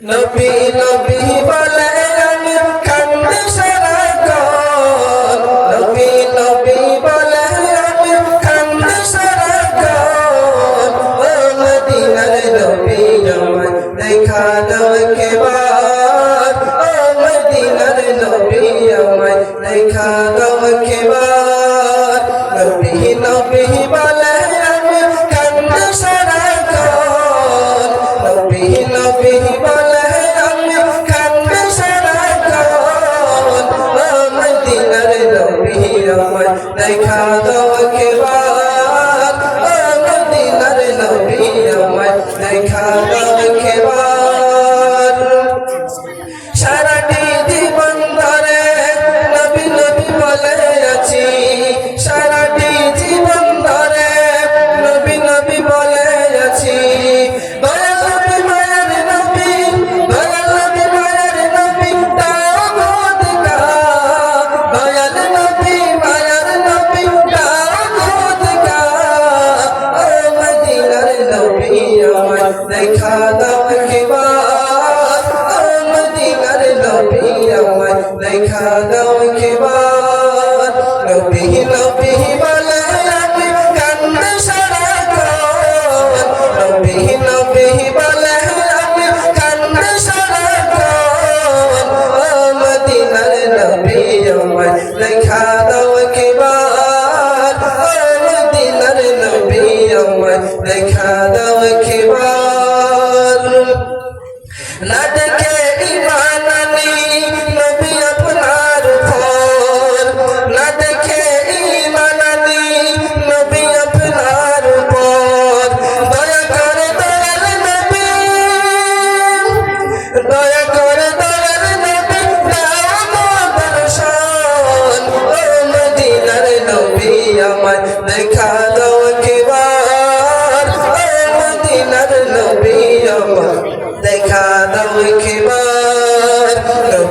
নবী নবী বলে আমি কান্দি সারাক্ষণ নবী নবী বলে আমি কান্দি সারাক্ষণ ও মদিনার নবী, আমায় দেখা দাও কেবার ও মদিনার নবী, আমায় দেখা দাও কেবার নবী নবী আমায় দেখা দাও কেবার আমায় দেখা দাও কিবার ও মদিনার নবী আমায় দেখা দাও কিবার নবী নবী বলে আমি কান্দি সারাক্ষণ নবী নবী বলে আমি কান্দি মদিনার নবী আমায় দেখা দাও কিবার ও মদিনার নবী আমায় দেখা না দেখে